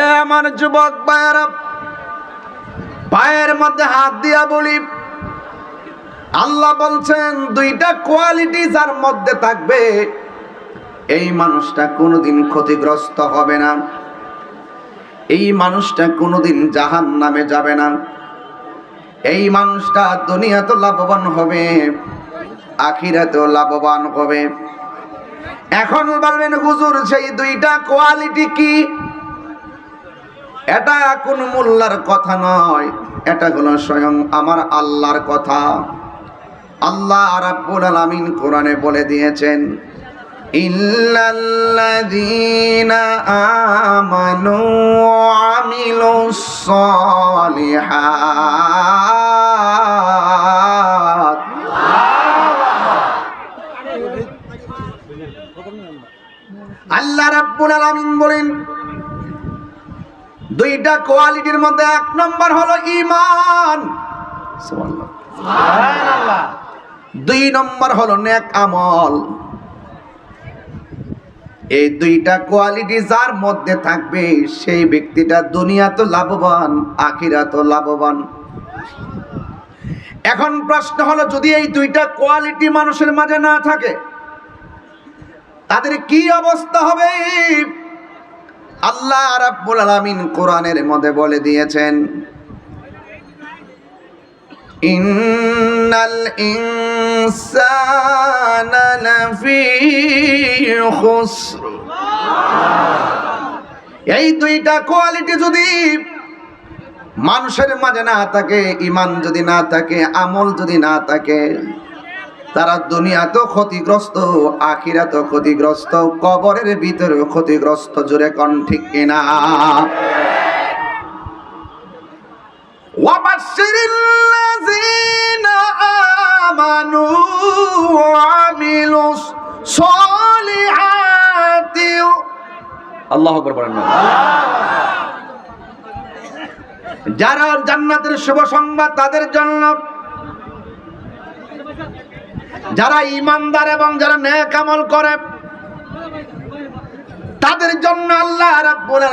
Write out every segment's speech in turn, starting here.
এ আমার যুবক ভাইয়েরা পায়ের মধ্যে হাত দিয়া বলি, আল্লাহ বলছেন, দুইটা কোয়ালিটি যার মধ্যে থাকবে, এই মানুষটা কোনোদিন ক্ষতিগ্রস্ত হবে না। এই মানুষটা কোনোদিন জাহান নামে যাবে না। এই মানুষটা দুনিয়াতেও লাভবান হবে, আখিরাতেও লাভবান হবে। এখন বলবেন, হুজুর, সেই দুইটা কোয়ালিটি কি? এটা কোন মোল্লার কথা নয়, এটা হলো স্বয়ং আমার আল্লাহর কথা। আল্লাহ রাব্বুল আলামিন কোরআনে বলে দিয়েছেন, ইল্লাল্লাযীনা আমানু ওয়া আমিলুস সালিহাত আল্লাহ রাব্বুল আলামিন বলেন দুইটা কোয়ালিটির মধ্যে এক নম্বর হলো ইমান দুই নম্বর হলো নেক আমল। এই দুইটা কোয়ালিটি যার মধ্যে থাকবে সেই ব্যক্তিটা দুনিয়া তো লাভবান আখিরা তো লাভবান। এখন প্রশ্ন হলো যদি এই দুইটা কোয়ালিটি মানুষের মাঝে না থাকে তাদের কি অবস্থা হবে? আল্লাহ রাব্বুল আলামিন কোরআনের মধ্যে বলে দিয়েছেন, ইন্নাল ইনসানা লাফি খুসর। এই দুইটা কোয়ালিটি যদি মানুষের মাঝে না থাকে ইমান যদি না থাকে, আমল যদি না থাকে তারা দুনিয়া তো ক্ষতিগ্রস্ত আখিরা তো ক্ষতিগ্রস্ত কবরের ভিতরে ক্ষতিগ্রস্ত জোরে কন ঠিক কিনা وبشر الذين آمنوا وعملوا الصالحات আল্লাহ আকবার বলেন না যারা জান্নাতের শুভ সংবাদ তাদের জন্য যারা ইমানদার এবং যারা আমল করে, তাদের জন্য আল্লাহ রাব্বুল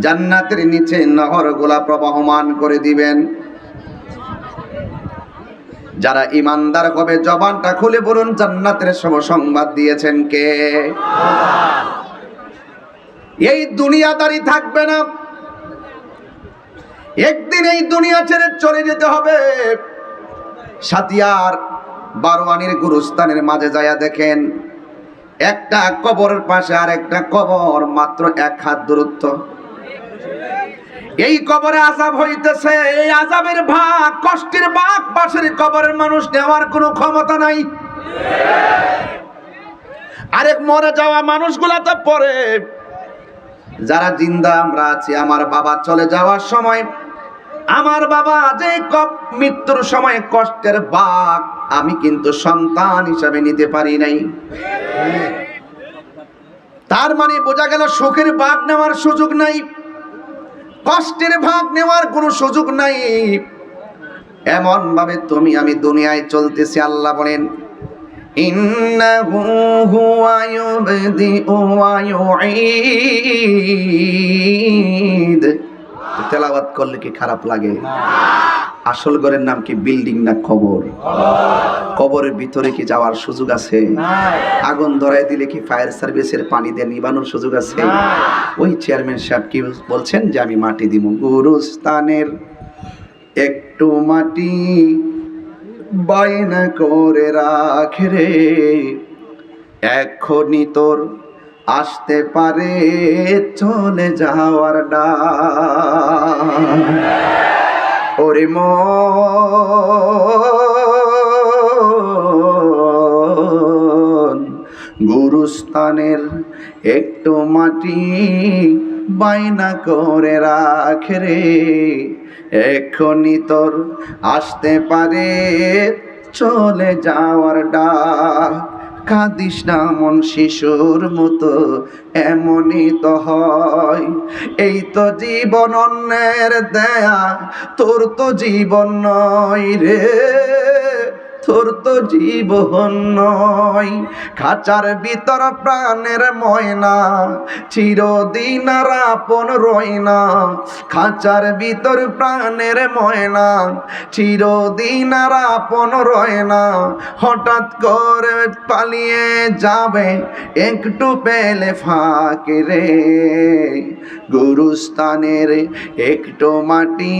জান্নাতের নিচে নহরগুলা প্রবাহমান করে দিবেন। যারা ইমানদার হবে, জবানটা খুলে বলুন, জান্নাতের শুভ সংবাদ দিয়েছেন কে? এই দুনিয়াদারি থাকবে না। একদিন এই দুনিয়া ছেড়ে চলে যেতে হবে। সাতিয়ার বারোয়ানির গুরুস্থানের মাঝে যায়া দেখেন, একটা কবরের পাশে আর একটা কবর, মাত্র এক হাত দূরত্ব। এই কবরে আজাব হইতেছে, এই আজাবের ভাগ, কষ্টের ভাগ, পাশের কবরের মানুষ নেওয়ার কোনো ক্ষমতা নাই। আরেক মরে যাওয়া মানুষগুলা তো পরে। যারা জিন্দা, আমরা আছি, আমার বাবা চলে যাওয়ার সময়, আমার বাবা যে মৃত্যুর সময় কষ্টের বাঘ আমি কিন্তু সন্তান হিসাবে নিতে পারি নাই। তার মানে বোঝা গেল সুখের ভাগ নেওয়ার সুযোগ নাই, কষ্টের ভাগ নেওয়ার কোনো সুযোগ নাই। এমন ভাবে তুমি আমি দুনিয়ায় চলতেছি, আল্লাহ বলেন ইউঈদ। তেলাওয়াত করলে কি খারাপ লাগে? আসল ঘরের নাম কি বিল্ডিং না কবর? কবরের ভিতরে কি যাওয়ার সুযোগ আছে? আগুন ধরায় দিলে কি ফায়ার সার্ভিসের পানি দিয়ে নিবানোর সুযোগ আছে? ওই চেয়ারম্যান সাহেব কি বলছেন যে আমি মাটি দিব গুরুস্থানের একটু মাটি বাইনা করে রাখে রে। এখনই তোর আসতে পারে চলে যাওয়ার ডা ওরে মন গুরুস্থানের একটু মাটি বাইনা করে রাখে রে। এখনই তোর আসতে পারে চলে যাওয়ার ডাক। কাঁদিস না মন শিশুর মতো, এমনই তো হয়। এই তো জীবন অন্যের দেয়া, তোর তো জীবন নয় রে। তোর তো জীবন নয়, খাঁচার ভিতর প্রাণের ময়না, চিরদিন আর আপন রয় না। খাঁচার ভিতর প্রাণের ময়না, চিরদিন আর আপন রয় না। হঠাৎ করে পালিয়ে যাবে একটু পেলে ফাঁকে রে। গুরুস্থানের একটু মাটি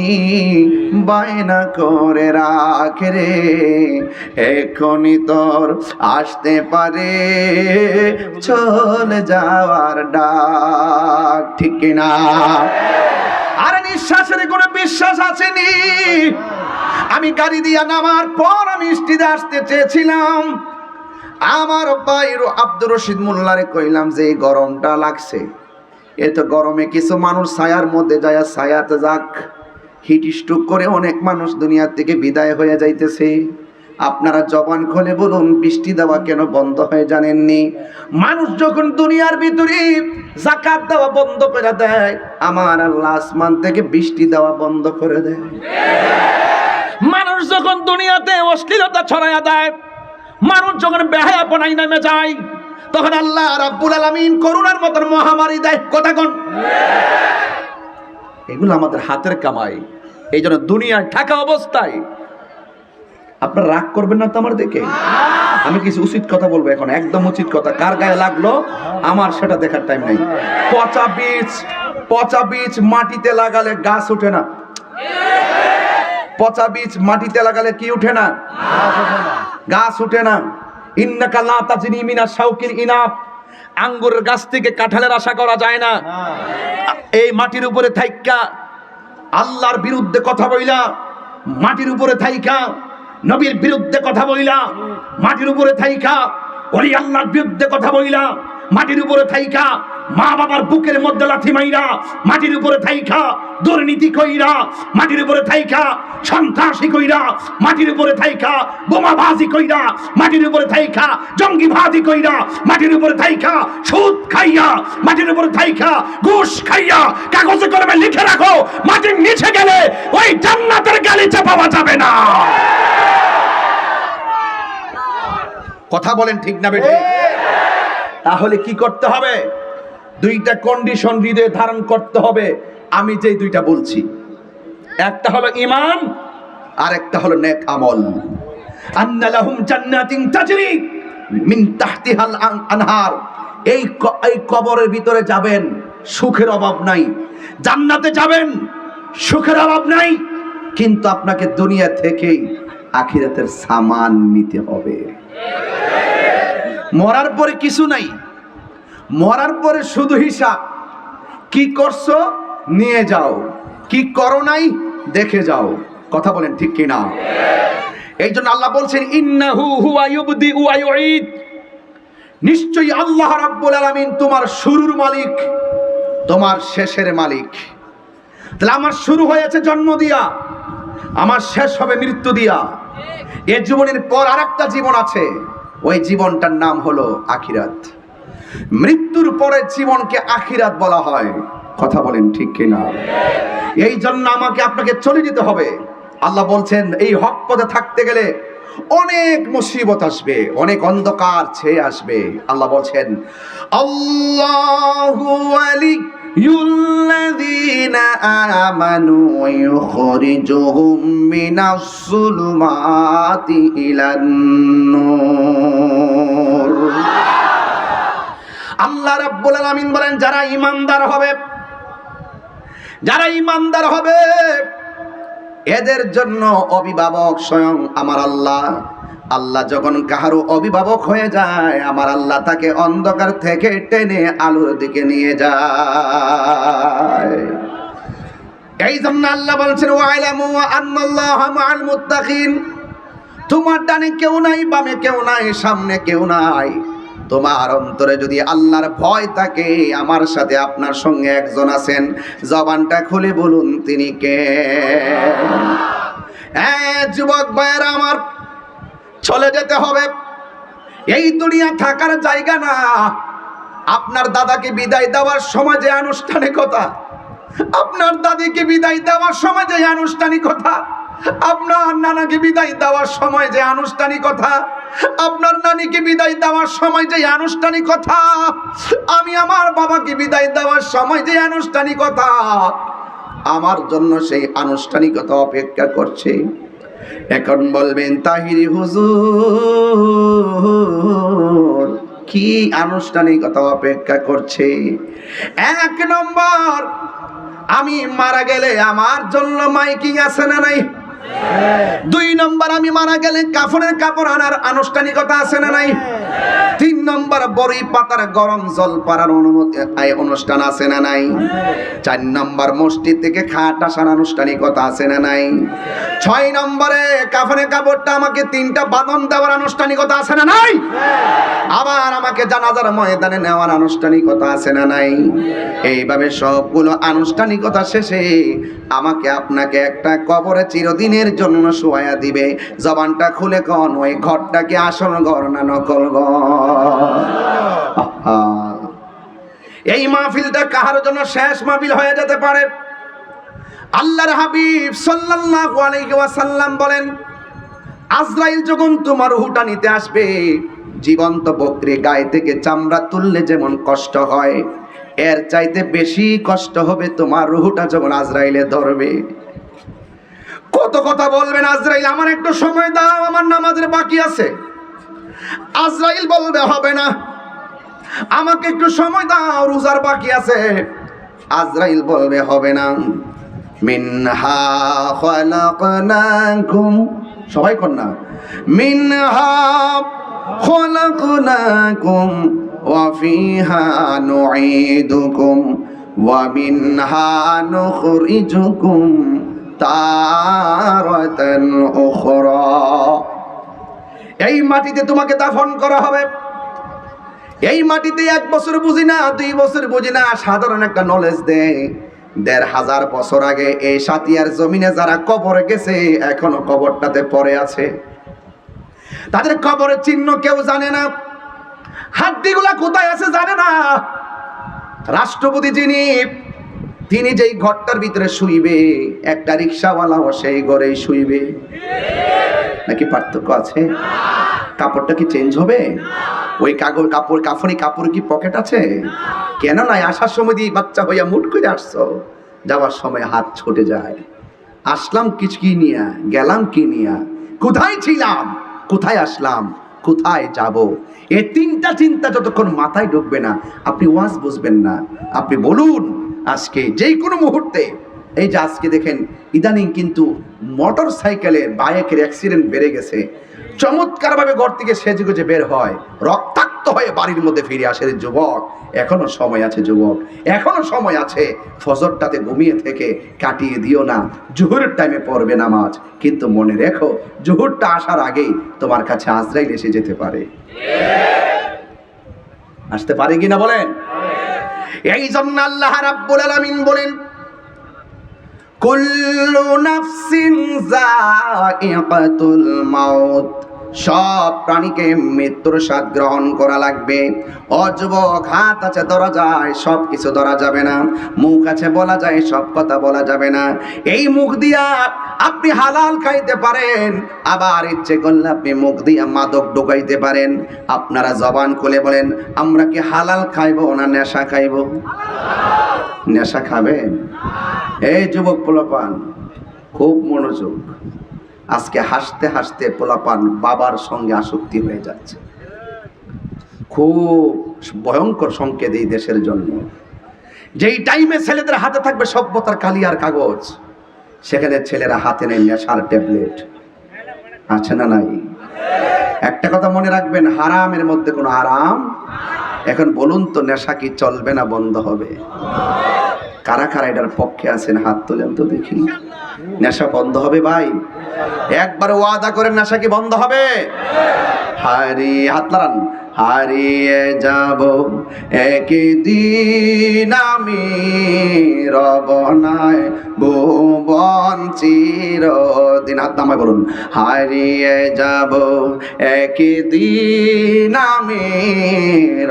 বায়না করে রাখে রে। এখনই তোর আসতে পারে, চলে যাওয়ার ডাক, ঠিক না? আরে নিঃশ্বাসের কোনো বিশ্বাস আসেনি। আমি গাড়ি দিয়া নামার পর আমি স্টিতে আসতে চেয়েছিলাম। আমার বাইর আব্দুর রশিদ মোল্লারে কইলাম যে গরমটা লাগছে। এ তো গরমে কিছু মানুষ ছায়ার মধ্যে যায় ছায়াতে যাক। হিট স্ট্রোক করে অনেক মানুষ দুনিয়ার থেকে বিদায় হয়ে যাইতেছে। আপনারা জবান খুলে বলুন, বৃষ্টি দেওয়া কেন বন্ধ হয়ে জানেননি? মানুষ যখন দুনিয়ার ভিতরে জাকাত দেওয়া বন্ধ করে দেয়, আমার আল্লাহ আসমান থেকে বৃষ্টি দেওয়া বন্ধ করে দেয়। মানুষ যখন দুনিয়াতে অশ্লীলতা ছড়াইয়া দেয়, মানুষ যখন বেহায়া বেহায়াপনায় নেমে যায় তখন আল্লাহ রাব্বুল আলামিন করুণার মতন মহামারী দেয়। কথা কোন। এগুলো আমাদের হাতের কামাই। এই জন্য দুনিয়ায় থাকা অবস্থায় আপনারা রাগ করবেন না তো আমার দেখে? আমি কিছু উচিত কথা বলব এখন, একদম উচিত কথা। কার গায়ে লাগল? আমার সেটা দেখার টাইম নেই। পচা বীজ পচা বীজ মাটিতে লাগালে গাছ ওঠে না। পচা বীজ মাটিতে লাগালে কি উঠে না? গাছ উঠে না। ইন্নাকা লা তাজনি মিনা শাউকিল ইনাফ আঙ্গুরের গাছ থেকে কাঁঠালের আশা করা যায় না। এই মাটির উপরে থাইকা আল্লাহর বিরুদ্ধে কথা বইলা, মাটির উপরে থাইকা নবীর বিরুদ্ধে কথা বইলা, মাটির উপরে থাইকা ওলি আল্লাহর বিরুদ্ধে কথা বইলা মাটির উপরে থাইকা, মা বাবার বুকের মধ্যে লাথি মাইরা, মাটির উপরে থাইকা, দুর্নীতি কইরা, মাটির উপরে থাইকা, সন্ত্রাসী কইরা, মাটির উপরে থাইকা, বোমাবাজি কইরা, মাটির উপরে থাইকা, জঙ্গিবাজি কইরা, মাটির উপরে থাইকা, সুদ খাইয়া, মাটির উপরে থাইকা, ঘুষ খাইয়া, কাগজে কলমে লিখে রাখো, মাটির নিচে গেলে ওই জান্নাতের গালিচা পাওয়া যাবে না। কথা বলেন ঠিক না বেঠে? তাহলে কি করতে হবে? দুইটা কন্ডিশন হৃদয়ে ধারণ করতে হবে। আমি যে দুইটা বলছি। একটা হলো ইমান আর একটা হলো নেক আমল। আন্না লাহুম জান্নাতিন তাজরি মিন তাহতিহাল আন- আনহার। এই এই কবরের ভিতরে যাবেন, সুখের অভাব নাই। জান্নাতে যাবেন, সুখের অভাব নাই। কিন্তু আপনাকে দুনিয়া থেকেই আখিরাতের সামান নিতে হবে। মরার পরে কিছু নাই। মরার পরে শুধু হিসাব। কি করছ? নিয়ে যাও। কি করো নাই? দেখে যাও। কথা বলেন ঠিক কিনা? এই জন্য আল্লাহ বলছেন, ইন্নাহু হুয়া ইউবদি ওয়া ইউঈদ। নিশ্চয়ই আল্লাহ রাব্বুল আলামিন তোমার শুরুর মালিক, তোমার শেষের মালিক। তাহলে আমার শুরু হয়েছে জন্ম দিয়া, আমার শেষ হবে মৃত্যু দিয়া। এ জীবনের পর আরেকটা জীবন আছে। ওই জীবনটার নাম হলো আখিরাত। মৃত্যুর পরে জীবনকে আখিরাত বলা হয়। কথা বলেন ঠিক কিনা? এই জন্য আমাকে আপনাকে চলে যেতে হবে। আল্লাহ বলছেন, এই হক পথে থাকতে গেলে অনেক মুসিবত আসবে, অনেক অন্ধকার ছেয়ে আসবে। আল্লাহ বলছেন, আল্লাহু ওয়ালিয়ুল্লাযীনা আমানু ইউখরিজুহুম মিনাস সুলুমাতি ইলান নূর আল্লাহ রাব্বুল আলামিন বলেন, যারা ইমানদার হবে, যারা ইমানদার হবে, এদের জন্য অভিভাবক স্বয়ং আমার আল্লাহ। আল্লাহ যখন কাহারও অভিভাবক হয়ে যায়, আমার আল্লাহ তাকে অন্ধকার থেকে টেনে আলোর দিকে নিয়ে যায়। এই জন্য আল্লাহ বলছেন, ওয়াইলামু আন্নাল্লাহ মাআল মুত্তাকিন। তোমার ডানে কেউ নাই, বামে কেউ নাই, সামনে কেউ নাই। তোমার অন্তরে যদি আল্লাহর ভয় থাকে, আমার সাথে আপনার সঙ্গে একজন আছেন। জবানটা খুলে বলুন, তিনি কে? হ্যাঁ যুবক ভাইয়েরা আমার চলে যেতে হবে। এই দুনিয়া থাকার জায়গা না। আপনার দাদাকে বিদায় দেওয়ার সময় যে আনুষ্ঠানিকতা, আপনার দাদিকে বিদায় দেওয়ার সময় যে আনুষ্ঠানিকতা, আপনার নানাকে বিদায় দেওয়ার সময় যে আনুষ্ঠানিকতা, আপনার নানিকে বিদায় দেওয়ার সময় যে আনুষ্ঠানিকতা, আমি আমার বাবাকে বিদায় দেওয়ার সময় যে আনুষ্ঠানিকতা, আমার জন্য সেই আনুষ্ঠানিকতা অপেক্ষা করছে। এখন বলবেন, তাহিরি হুজুর, কি আনুষ্ঠানিকতা অপেক্ষা করছে? এক নম্বর, আমি মারা গেলে আমার জন্য মাইকিং আছে না নাই? দুই নম্বর, আমি মারা গেলে কাফনের কাপড় আনার আনুষ্ঠানিকতা আছে না নাই? তিন নম্বর বড়ই পাতার গরম জল পাড়ার অনুমতি অনুষ্ঠান আছে না নাই? চার নম্বর, মসজিদ থেকে খাট আসার আনুষ্ঠানিকতা আছে না নাই? ছয় নম্বরে, কাফনের কাপড়টা আমাকে তিনটা বাঁধন দেওয়ার আনুষ্ঠানিকতা আছে না নাই? আবার আমাকে জানাজার ময়দানে নেওয়ার আনুষ্ঠানিকতা আছে না নাই? এইভাবে সবগুলো আনুষ্ঠানিকতা শেষে আমাকে আপনাকে একটা কবরে চিরদিনের জন্য শোয়া দিবে। জবানটা খুলে কন, ওই ঘরটাকে আসল ঘর না নকল। এই মাহফিলটা কাহার জন্য শেষ মাহফিল হয়ে যেতে পারে? আল্লাহর হাবিব সাল্লাল্লাহু আলাইহি ওয়াসাল্লাম বলেন, আজরাইল যখন তোমার রুহুটা নিতে আসবে, জীবন্ত বকরি গায়ে থেকে চামড়া তুললে যেমন কষ্ট হয়, এর চাইতে বেশি কষ্ট হবে তোমার রুহুটা যখন আজরাইলে ধরবে। কত কথা বলবেন আজরাইল? আমার একটু সময় দাও, আমার নামাজের বাকি আছে। আজরাইল বলবে, হবে না। আমাকে একটু সময় দাও, রোজার বাকি আছে। আজরাইল বলবে, হবে না। মিনহা খলাকনাকুম। সবাই না। মিনহা খলাকনাকুম ওয়া ফিহা নুঈদুকুম ওয়া মিনহা নুখরিজুকুম। উখরা। এই মাটিতে তোমাকে দাফন করা হবে। এই মাটিতে এক বছর বুঝি না, দুই বছর বুঝি না, সাধারণ একটা নলেজ দেয় দেড় হাজার বছর আগে এই সাতিয়ার জমিনে যারা কবরে গেছে, এখনও কবরটাতে পড়ে আছে। তাদের কবরের চিহ্ন কেউ জানে না। হাড্ডিগুলা কোথায় আছে জানে না। রাষ্ট্রপতি যিনি তিনি যেই ঘরটার ভিতরে শুইবে, একটা রিক্সাওয়ালাও সেই ঘরেই শুইবে। নাকি পার্থক্য আছে? কাপড়টা কি চেঞ্জ হবে? ওই কাগজ, কাপড়, কাফনি, কাপড় কি পকেট আছে? কেন নয় আসার সময় দিয়ে বাচ্চা হইয়া মুট করে আসছো। যাওয়ার সময় হাত ছুটে যায়। আসলাম কিছু কি নিয়া? গেলাম কি নিয়া? কোথায় ছিলাম? কোথায় আসলাম? কোথায় যাব? এই তিনটা চিন্তা যতক্ষণ মাথায় ঢুকবে না, আপনি ওয়াজ বুঝবেন না। আপনি বলুন আজকে যেই কোনো মুহূর্তে, এই যে আজকে দেখেন, ইদানিং কিন্তু মোটর সাইকেলের বাইকের অ্যাক্সিডেন্ট বেড়ে গেছে। চমৎকারভাবে ঘর থেকে সেজে গুজে বের হয়। রক্তাক্ত হয়ে বাড়ির মধ্যে ফিরে আসে যুবক। এখনও সময় আছে যুবক। এখনও সময় আছে। ফজরটাতে ঘুমিয়ে থেকে কাটিয়ে দিও না। জোহরের টাইমে পড়বে নামাজ। কিন্তু মনে রেখো, জোহরটা আসার আগেই তোমার কাছে আজরাইল এসে যেতে পারে। আসতে পারে কিনা বলেন? এই জন্য আল্লাহ রাব্বুল আলামিন বলেন কুল্লু নাফসিন যায়িকাতুল মাউত। সব প্রাণীকে মৃত্যুর স্বাদ গ্রহণ করা লাগবে। অযুবক হাত আছে ধরা যায় সব কিছু ধরা যাবে না। মুখ আছে, বলা যায়, সব কথা বলা যাবে না। এই মুখ দিয়া আপনি হালাল খাইতে পারেন, আবার ইচ্ছে করলে আপনি মুখ দিয়া মাদক ঢোকাইতে পারেন। আপনারা জবান খুলে বলেন, আমরা কি হালাল খাইবো না নেশা খাইবো? নেশা খাবেন? এই যুবক পোলাপান, খুব মনোযোগ। আজকে হাসতে হাসতে পোলাপান বাবার সঙ্গে আসক্তি হয়ে যাচ্ছে। খুব ভয়ঙ্কর সংকেত এই দেশের জন্য। যেই টাইমে ছেলেদের হাতে থাকবে সভ্যতার কালিয়ার কাগজ, সেখানে ছেলেরা হাতে নেয় নেশার ট্যাবলেট। আছে না নাই? একটা কথা মনে রাখবেন, হারামের মধ্যে কোনো আরাম? এখন বলুন তো, নেশা কি চলবে না বন্ধ হবে? কারা কারা এটার পক্ষে আছেন? হাত তোলেন তো দেখি। নেশা বন্ধ হবে ভাই। একবার ওয়াদা করেন নেশা কি বন্ধ হবে? হারিয়ে হাত লাগান হারিয়ে যাব একদিন আমি রবনায় ভুবন চিরদিন। হাত নামায় বলুন, হারিয়ে যাব একদিন আমি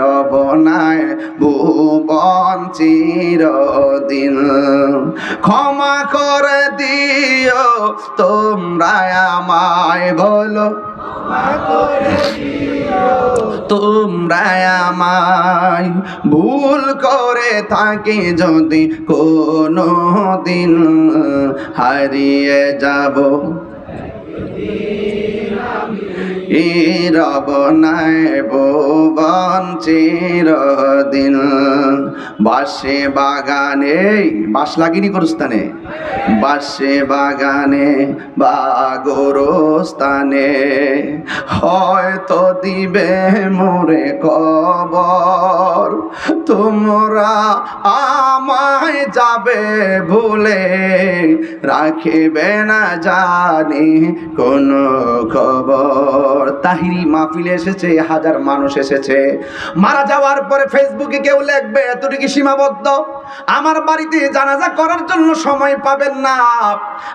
রব নাই, ভুবন চিরদিন। ক্ষমা করে দিও তোমরা আমায় বলো। তোমরা আমায় ভুল করে থাকি যদি কোনো দিন হারিয়ে যাব। রব নাই ভুবন চিরদিন বাসে বাগানে বাস লাগিনি করস্থানে বাসে বাগানে, বা গোরস্থানে। হয়তো দিবে মোরে কবর। তোমরা আমায় যাবে ভুলে। রাখিবে না জানি কোনো খবর। তাহিরি মাহফিলে এসেছে, হাজার মানুষ এসেছে। মারা যাওয়ার পরে ফেসবুকে কেউ লিখবে, এতটুকু সীমাবদ্ধ? আমার বাড়িতে জানাজা করার জন্য সময় পাবেন না।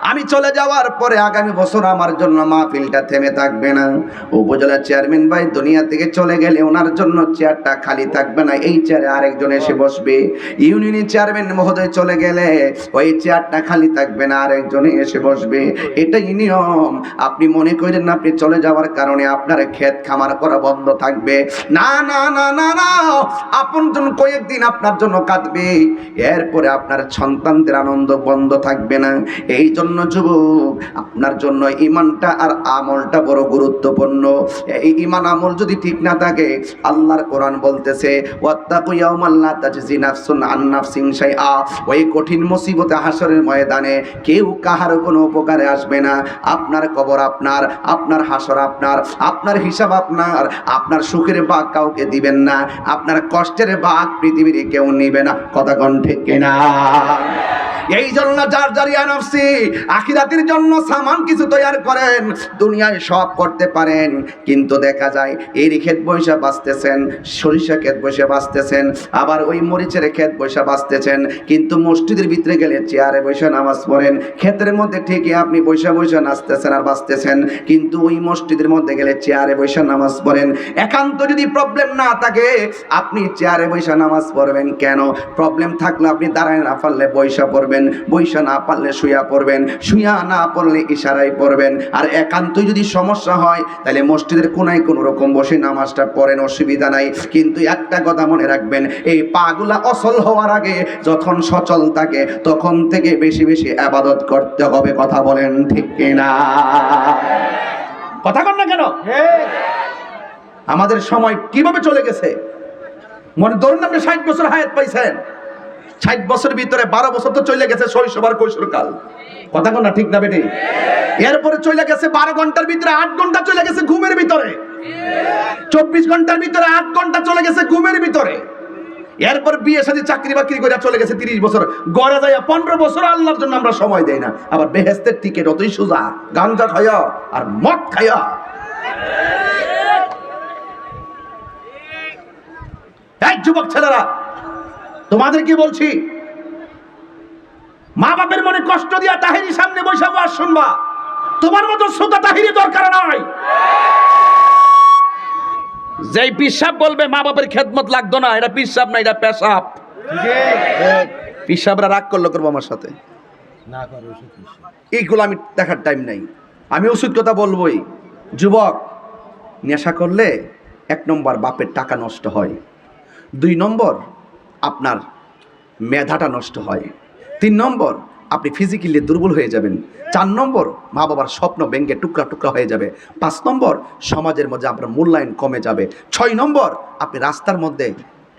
আমি চলে যাওয়ার পরে আগামী বছর আমার জন্য মাহফিলটা থেমে থাকবে না। উপজেলা চেয়ারম্যান ভাই দুনিয়া থেকে চলে গেলে ওনার জন্য চেয়ারটা খালি থাকবে না। এই চেয়ারে আরেকজন এসে বসবে। ইউনিয়নের চেয়ারম্যান মহোদয় চলে গেলে ওই চেয়ারটা খালি থাকবে না, আরেকজনে এসে বসবে। এটাই নিয়ম। আপনি মনে করেন না, আপনি চলে যাওয়ার কারণে আপনার ক্ষেত খামার করা বন্ধ থাকবে। না না না না না। আপন জন কয়েকদিন আপনার জন্য কাঁদবে। এরপরে আপনার সন্তানদের আনন্দ বন্ধ থাকবে না। এই জন্য যুবক, আপনার জন্য ইমানটা আর আমলটা বড় গুরুত্বপূর্ণ। এই ইমান আমল যদি ঠিক না থাকে, আল্লাহর কোরআন বলতেছে ওই কঠিন মুসিবতে হাসরের ময়দানে কেউ কাহার কোনো উপকারে আসবে না। আপনার কবর আপনার আপনার হাসর আপনার আপনার হিসাব আপনার। আপনার সুখের বাঘ কাউকে দিবেন না। আপনার কষ্টের বাঘ পৃথিবীর কেউ নিবে না। কথা কণ্ঠে কেনা? এই জন্য যার জারিয়া নফসি, আখিরাতের জন্য সামান কিছু তৈরি করেন, দুনিয়ায় সব করতে পারেন। কিন্তু দেখা যায় এই ক্ষেত বৈশা বাঁচতেছেন সরিষা ক্ষেত বসে বাঁচতেছেন, আবার ওই মরিচের ক্ষেত বৈশা বাঁচতেছেন। কিন্তু মসজিদের ভিতরে গেলে চেয়ারে বসে নামাজ পড়েন, ক্ষেতের মধ্যে ঠিকই আপনি বৈশা বৈশা নাচতেছেন আর বাঁচতেছেন, কিন্তু ওই মসজিদের মধ্যে গেলে চেয়ারে বৈশা নামাজ পড়েন। একান্ত যদি প্রবলেম না থাকে, আপনি চেয়ারে বৈশা নামাজ পড়বেন কেন? প্রবলেম থাকলে আপনি দাঁড়ায় না, পারলে বৈশা পড়বেন। বৈশা না পারলে শুয়া পড়বেন শুয়া না পড়লে ইশারায় পড়বেন। আর একান্তই যদি সমস্যা হয়, তাহলে মসজিদের কোনায় কোনো রকম বসে নামাজটা পড়েন, অসুবিধা নাই। কিন্তু একটা কথা মনে রাখবেন, এই পাগুলা অসল হওয়ার আগে যখন সচল থাকে, তখন থেকে বেশি বেশি আবাদত করতে হবে, কথা বলেন ঠিক কিনা? কথা কন না কেন? আমাদের সময় কীভাবে চলে গেছে? মনে ধরুন আপনি ষাট বছর হায়াত পাইছেন। ষাট বছরের ভিতরে বারো বছর তো চলে গেছে শৈশব আর কৈশোরকাল। কথা না, ঠিক না বেটি? এরপরে চলে গেছে বারো ঘণ্টার ভিতরে, আট ঘণ্টা চলে গেছে ঘুমের ভিতরে। চব্বিশ ঘণ্টার ভিতরে আট ঘণ্টা চলে গেছে ঘুমের ভিতরে। এরপর বিয়ে সাথে চাকরি বাকরি করে চলে গেছে তিরিশ বছর। গড়ে যায় পনেরো বছর আল্লাহর জন্য আমরা সময় দেই না। আবার বেহেস্তের টিকিট অতই সোজা। গাঞ্জা খাইয়া আর মদ এক যুবক ছেলেরা তোমাদের কি বলছি মা বাপের মনে কষ্ট দিয়া তাহিরি সামনে বসে ওয়াজ শুনবা। তোমার মতো শ্রোতা তাহিরি দরকার নয় যেই পিসাব বলবে মা বাপের খেদমত লাগতো না এটা পিসাব না এটা পেশাব। পিসাবরা রাগ করল করব আমার সাথে। এইগুলো আমি দেখার টাইম নাই। আমি ওষুধ কথা বলবোই। যুবক নেশা করলে এক নম্বর বাপের টাকা নষ্ট হয়। দুই নম্বর আপনার মেধাটা নষ্ট হয়। তিন নম্বর, আপনি ফিজিক্যালি দুর্বল হয়ে যাবেন। চার নম্বর মা বাবার স্বপ্ন ব্যাংকে টুকরা টুকরা হয়ে যাবে। পাঁচ নম্বর, সমাজের মধ্যে আপনার মূল্যায়ন কমে যাবে। ছয় নম্বর, আপনি রাস্তার মধ্যে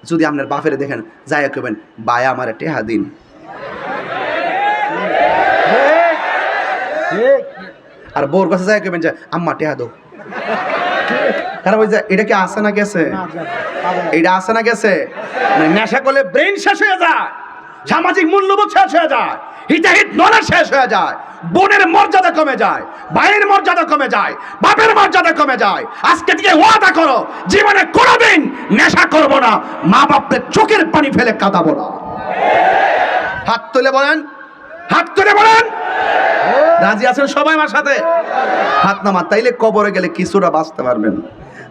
যদি আপনার বাপের দেখেন, যাই কেবেন বায়া আমার টেহা দিন। আর বোর কাছে যাই কেবেন যে, আম্মা, টেহা দো কারণ ওই যে এটা কি আসে না গেছে? না যাবে, না। আসে না গেছে? মানে নেশা করলে ব্রেন শেষ হয়ে যায় সামাজিক মূল্যবোধ শেষ হয়ে যায় হিতাহিত নলেজ শেষ হয়ে যায় বোনের মর্যাদা কমে যায় ভাইয়ের মর্যাদা কমে যায় বাপের মর্যাদা কমে যায়। আজকে থেকে ওয়াদা করো জীবনে কোনোদিন নেশা করব না মা বাপের চোখের পানি ফেলে কাঁদাবো না। হাত তুলে বলেন হাত তুলে বলেন। রাজি আছেন সবাই আমার সাথে? হাত নামা তাইলে কবরে গেলে কিছুটা বাঁচতে পারবেন।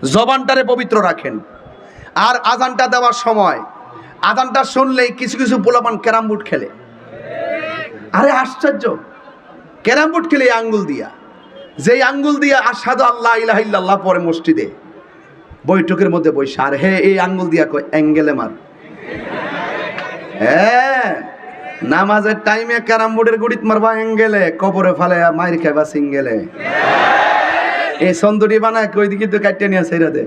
জবানটারে পবিত্র রাখেন। আর আজানটা দেওয়ার সময়, আজানটা শুনলেই কিছু কিছু পোলাপান ক্যারাম বুট খেলে। আরে আশ্চর্য! ক্যারাম বুট খেলে আঙ্গুল দিয়া। যেই আঙ্গুল দিয়া আসাদু আল্লাহ ইলাহা পরে মসজিদে বৈঠকের মধ্যে বৈশা আর হে, এই আঙ্গুল দিয়া কয়, অ্যাঙ্গেলে মার। হ্যাঁ নামাজের টাইমে ক্যারাম বোর্ডের গুড়িত মারবা অ্যাঙ্গেলে, কবরে ফালে মাইর খাইবা সিঙ্গেলে। এই সন্দুরি বানায় কই দিকে তো কাটিয়ে নিয়ে সেইরা দে?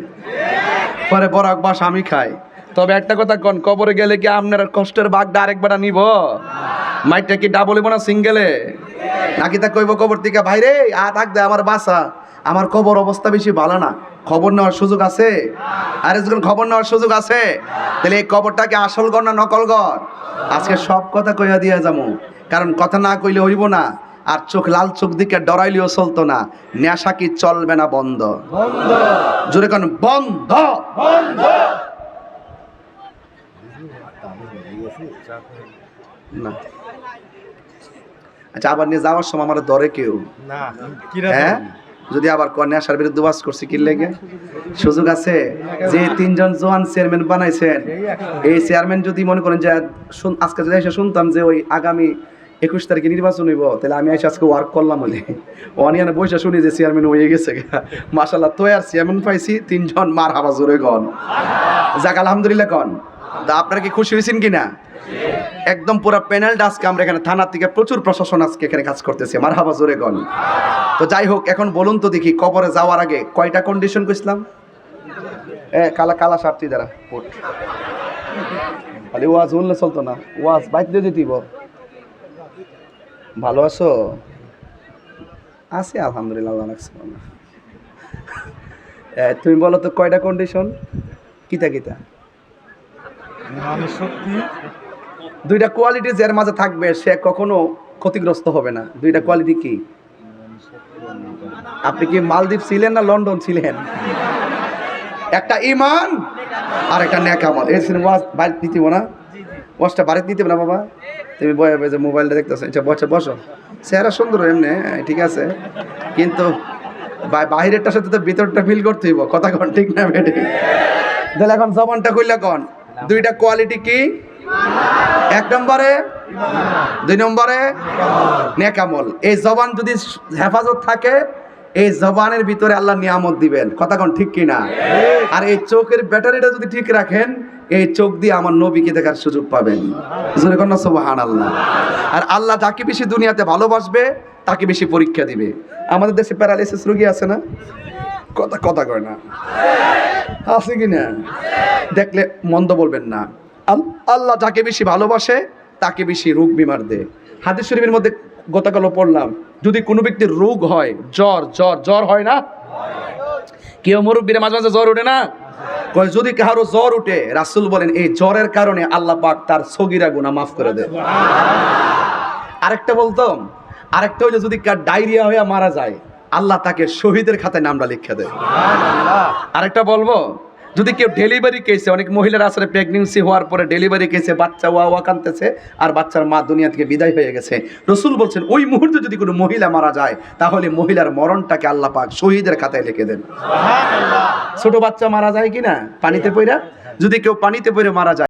পরে বরাক বাস আমি খাই। তবে একটা কথা কন, কবরে গেলে কি আপনার কষ্টের বাগটা আরেকবার নিব মাইটটা কি ডাবল না সিঙ্গেলে নাকি তা কইব কবর থেকে ভাইরে আ, থাক দে, আমার বাসা। আমার কবর অবস্থা বেশি ভালো না। খবর নেওয়ার সুযোগ আছে? আরে, যখন খবর নেওয়ার সুযোগ আছে, তাহলে এই কবরটাকে আসল গর না নকল গর আজকে সব কথা কইয়া দিয়া যাব। কারণ কথা না কইলে হইব না। আর চোখ লাল চোখ দিকে ডরাইলেও চলতো না। নেশা কি চলবে না বন্ধ? জোরে কোন বন্ধ! না। আচ্ছা আবার নিয়ে যাওয়ার সময় আমার দরে কেউ? হ্যাঁ? যদি আবার কন্যা আসার বিরুদ্ধে বাস করছে কি লেগে? সুযোগ আছে? যে তিনজন জোয়ান চেয়ারম্যান বানাইছেন এই চেয়ারম্যান যদি মনে করেন যে শুন- আজকে যদি এসে শুনতাম যে ওই আগামী একুশ তারিখে নির্বাচন হইব, তাহলে আমি এসে আজকে ওয়ার্ক করলাম বলে। অনিয়ানে বসে শুনি যে চেয়ারম্যান হয়ে গেছে মাসাল্লাহ তো আর চেয়ারম্যান পাইছি তিনজন, মার হাবা জোরে গন যাক, আলহামদুলিল্লাহ কন। তা আপনারা কি খুশি হয়েছেন কিনা? একদম পুরো প্যানেলটা আজকে আমরা এখানে থানা থেকে প্রচুর প্রশাসন আজকে এখানে কাজ করতেছে, মার হাবা জোরে গন তো যাই হোক, এখন বলুন তো দেখি, কবরে যাওয়ার আগে কয়টা কন্ডিশন কইছিলাম? এ, কালা কালা সারতি দ্বারা ওয়াজ শুনলে চলতো না, ওয়াজ বাইক দিয়ে দিতিব ভালো আছো? আছি আলহামদুলিল্লাহ আল্লাহ রাখছে তুমি বলো তো কয়টা কন্ডিশন কিতা কিতা? শক্তি দুইটা কোয়ালিটি যার মাঝে থাকবে সে কখনো ক্ষতিগ্রস্ত হবে না। দুইটা কোয়ালিটি কি? আপনি কি মালদ্বীপ ছিলেন না লন্ডন ছিলেন? একটা ইমান আর একটা নেকামল এই সিনেমা বাড়ি নিতে না। ওয়াজটা বাড়িতে নিতে না বাবা? তুমি বয়ে যে মোবাইলটা দেখতেছো আচ্ছা বসে বসো। চেহারা সুন্দর এমনি হ্যাঁ, ঠিক আছে। কিন্তু বাহিরেরটার সাথে তো ভিতরটা ফিল করতে হইব কথা কন ঠিক না বেটি? তাহলে এখন জবানটা কইলা কন? দুইটা কোয়ালিটি কি? এক নম্বরে দুই নম্বরে নেকামল। এই জবান যদি হেফাজত থাকে এই জবানের ভিতরে আল্লাহ নিয়ামত দিবেন। কথা কোন ঠিক কিনা? আর এই চোখের ব্যাটারিটা যদি ঠিক রাখেন এই চোখ দিয়ে আমার নবীকে দেখার সুযোগ পাবেন। আল্লাহ আর আল্লাহ যাকে বেশি দুনিয়াতে ভালোবাসবে তাকে বেশি পরীক্ষা দিবে। আমাদের দেশে প্যারালাইসিস রোগী আছে না? কথা কথা কয় না। আছে কি না? দেখলে মন্দ বলবেন না। আল- আল্লাহ যাকে বেশি ভালোবাসে তাকে বেশি রোগ বিমার দেয়। হাদিস শরীফের মধ্যে গতকাল পড়লাম যদি কোনো ব্যক্তির রোগ হয় জ্বর জ্বর জ্বর হয় না? কেউ মুরব্বীর মাঝে মাঝে জ্বর ওঠে না? কয় যদি কারও জ্বর উঠে রাসূল বলেন এই জ্বরের কারণে আল্লাহ পাক তার সগিরা গুনাহ মাফ করে দেয় আরেকটা বলতাম আরেকটা হইলে যদি কার ডায়রিয়া হয়ে মারা যায় আল্লাহ তাকে শহীদের খাতায় নামটা লিখে দেয় আরেকটা বলব যদি কেউ ডেলিভারি কেসে অনেক মহিলার আসলে প্রেগনেন্সি হওয়ার পরে ডেলিভারি কেসে বাচ্চা ওয়া ওয়া কানতেছে আর বাচ্চার মা দুনিয়া থেকে বিদায় হয়ে গেছে। রসুল বলছেন ওই মুহূর্তে যদি কোনো মহিলা মারা যায় তাহলে মহিলার মরণটাকে আল্লাহ পাক শহীদের খাতায় লিখে দেন। ছোট বাচ্চা মারা যায় কিনা? পানিতে পইরা? যদি কেউ পানিতে পড়ে মারা যায়